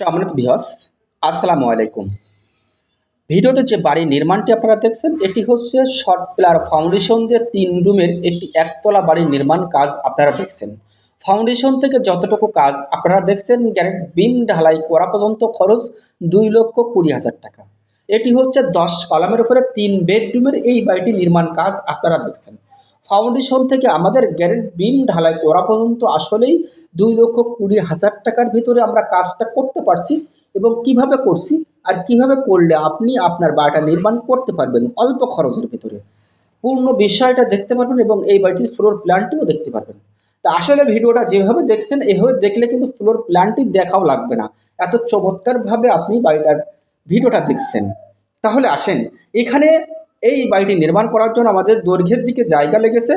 সম্মানিত বিহস। আসসালামু আলাইকুম। ভিডিওতে যে বাড়ির নির্মাণটি আপনারা দেখছেন, এটি হচ্ছে শর্ট প্লার ফাউন্ডেশন দিয়ে তিন রুমের একটি একতলা বাড়ির নির্মাণ কাজ আপনারা দেখছেন। ফাউন্ডেশন থেকে যতটুকু কাজ আপনারা দেখছেন, গ্যারেট বিম ঢালাই করা পর্যন্ত খরচ দুই লক্ষ কুড়ি হাজার টাকা। এটি হচ্ছে দশ কলামের উপরে তিন বেডরুমের এই বাড়িটি নির্মাণ কাজ আপনারা দেখছেন। ফাউন্ডেশন থেকে আমাদের গ্যারেট বিম ঢালাই করা পর্যন্ত আসলেই দুই লক্ষ কুড়ি হাজার টাকার ভিতরে আমরা কাজটা করতে পারছি এবং কীভাবে করছি আর কীভাবে করলে আপনি আপনার বাড়িটা নির্মাণ করতে পারবেন অল্প খরচের ভিতরে। পূর্ণ বিষয়টা দেখতে পারবেন এবং এই বাড়িটির ফ্লোর প্ল্যানটিও দেখতে পারবেন। তা আসলে ভিডিওটা যেভাবে দেখছেন, এভাবে দেখলে কিন্তু ফ্লোর প্ল্যানটি দেখাও লাগবে না। এত চমৎকারভাবে আপনি বাড়িটার ভিডিওটা দেখছেন। তাহলে আসেন, এখানে এই বাড়িটি নির্মাণ করার জন্য আমাদের দৈর্ঘ্যের দিকে জায়গা লেগেছে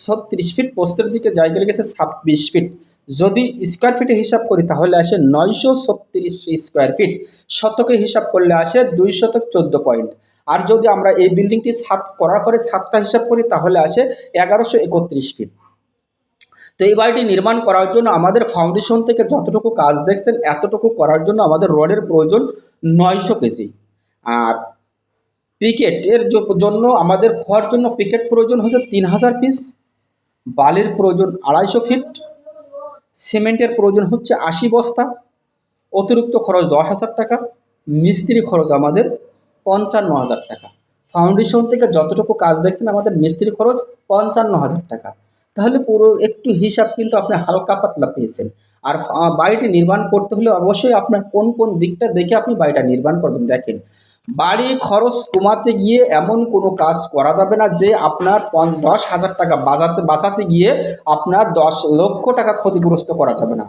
ছত্রিশ ফিট পোস্তের দিকে জায়গা লেগেছে ছাব্বিশ ফিট। যদি স্কোয়ার ফিটে হিসাব করি তাহলে আসে নয়শো ছত্রিশ স্কোয়ার ফিট শতকে হিসাব করলে আসে দুই শতক চোদ্দ পয়েন্ট আর যদি আমরা এই বিল্ডিংটি ছাদ করার পরে ছাদটা হিসাব করি তাহলে আসে এগারোশো একত্রিশ ফিট তো এই বাড়িটি নির্মাণ করার জন্য আমাদের ফাউন্ডেশন থেকে যতটুকু কাজ দেখছেন, এতটুকু করার জন্য আমাদের রডের প্রয়োজন নয়শো কেজি। আর পিকেটের জন্য আমাদের খোয়ার জন্য পিকেট প্রয়োজন হচ্ছে তিন হাজার পিস বালির প্রয়োজন আড়াইশো ফিট সিমেন্টের প্রয়োজন হচ্ছে আশি বস্তা, অতিরিক্ত খরচ দশ হাজার টাকা, মিস্ত্রি খরচ আমাদের পঞ্চান্ন হাজার টাকা। ফাউন্ডেশন থেকে যতটুকু কাজ দেখছেন আমাদের মিস্ত্রি খরচ পঞ্চান্ন হাজার টাকা। তাহলে পুরো একটু হিসাব কিন্তু আপনি হালকা পাতলা পেয়েছেন। আর বাড়িটি নির্মাণ করতে হলে অবশ্যই আপনার কোন কোন দিকটা দেখে আপনি বাড়িটা নির্মাণ করবেন। দেখেন বাড়ি খরচ কমাতে গিয়ে এমন কোনো কাজ করা যাবে না যে আপনার দশ হাজার টাকা বাঁচাতে বাঁচাতে গিয়ে আপনার দশ লক্ষ টাকা ক্ষতিগ্রস্ত করা যাবে না।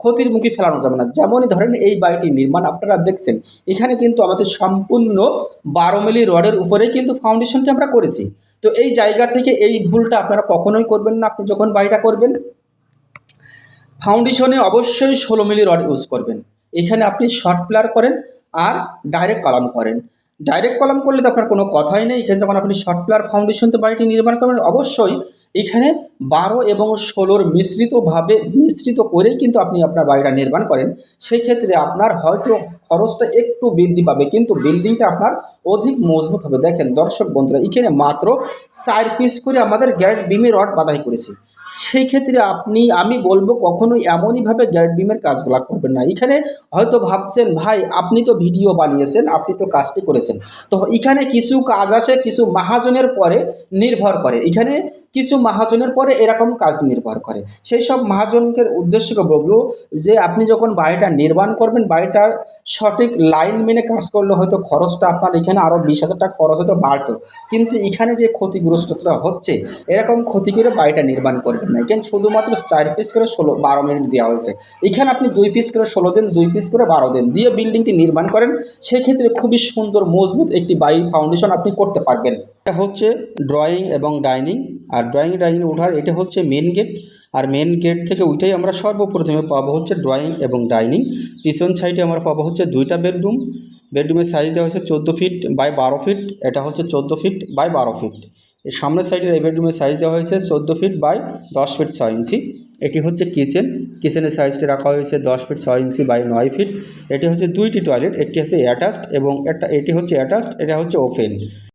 ক্ষতির মুখে ফেলানো যাবে না। যেমনই ধরেন এই বাড়িটি নির্মাণ আপনারা দেখছেন, এখানে কিন্তু আমাদের সম্পূর্ণ বারো মিলি রডের উপরে কিন্তু ফাউন্ডেশনটি আমরা করেছি। তো এই জায়গা থেকে এই ভুলটা আপনারা কখনোই করবেন না। আপনি যখন বাড়িটা করবেন ফাউন্ডেশনে অবশ্যই ষোলো মিলি রড ইউজ করবেন। এখানে আপনি শর্ট প্লার করেন আর ডাইরেক্ট কলাম করেন। ডাইরেক্ট কলাম করলে তো আপনার কোনো কথাই নেই। এখানে যখন আপনি শর্ট প্লার ফাউন্ডেশনতে বাড়িটি নির্মাণ করবেন, অবশ্যই এখানে বারো এবং ষোলোর মিশ্রিতভাবে, মিশ্রিত করেই কিন্তু আপনি আপনার বাড়িটা নির্মাণ করেন। সেই ক্ষেত্রে আপনার হয়তো খরচটা একটু বৃদ্ধি পাবে, কিন্তু বিল্ডিংটা আপনার অধিক মজবুত হবে। দেখেন দর্শক বন্ধুরা, এখানে মাত্র চার পিস করে আমাদের গ্যারেট বিমে রড বাধাই করেছি। সেই ক্ষেত্রে আপনি, আমি বলব কখনোই এমনইভাবে গ্যারেট বিমের কাজগুলো করবেন না। এখানে হয়তো ভাবছেন, ভাই, আপনি তো ভিডিও বানিয়েছেন, আপনি তো কাজটি করেছেন। তো এখানে কিছু কাজ আছে, কিছু মাহাজনের পরে নির্ভর করে। এখানে কিছু মাহাজনের পরে এরকম কাজ নির্ভর করে। সেই সব মাহাজনকে উদ্দেশ্য করে বলব যে, আপনি যখন বাড়িটা নির্মাণ করবেন, বাড়িটার সঠিক লাইন মেনে কাজ করলে হয়তো খরচটা আপনার এখানে আরও বিশ হাজার টাকা খরচ হয়তো বাড়তো। কিন্তু এখানে যে ক্ষতিগ্রস্তটা হচ্ছে, এরকম ক্ষতি করে বাড়িটা নির্মাণ করবেন। না এখানে শুধুমাত্র চার পিস করে ষোলো, বারো মিনিট দেওয়া হয়েছে। এখানে আপনি দুই পিস করে ষোলো দিন, দুই পিস করে বারো দিন দিয়ে বিল্ডিংটি নির্মাণ করেন, সেক্ষেত্রে খুবই সুন্দর, মজবুত একটি বাই ফাউন্ডেশন আপনি করতে পারবেন। এটা হচ্ছে ড্রয়িং এবং ডাইনিং আর ড্রয়িং ডাইনিং ওঠার এটা হচ্ছে মেন গেট আর মেন গেট থেকে উঠেই আমরা সর্বপ্রথমে পাবো হচ্ছে ড্রয়িং এবং ডাইনিং পিছন সাইডে আমরা পাবো হচ্ছে দুইটা বেডরুম বেডরুমের সাইজ দেওয়া হয়েছে চোদ্দ ফিট বাই বারো ফিট এটা হচ্ছে চোদ্দ ফিট বাই বারো ফিট এর সামনের সাইডের এই বেডরুমের সাইজ দেওয়া হয়েছে চোদ্দ ফিট বাই দশ ফিট ছয় ইঞ্চি। এটি হচ্ছে কিচেন কিচেনের সাইজটি রাখা হয়েছে দশ ফিট ছয় ইঞ্চি বাই নয় ফিট এটি হচ্ছে দুইটি টয়লেট একটি হচ্ছে অ্যাটাচড এবং একটা, এটি হচ্ছে অ্যাটাচড এটা হচ্ছে ওপেন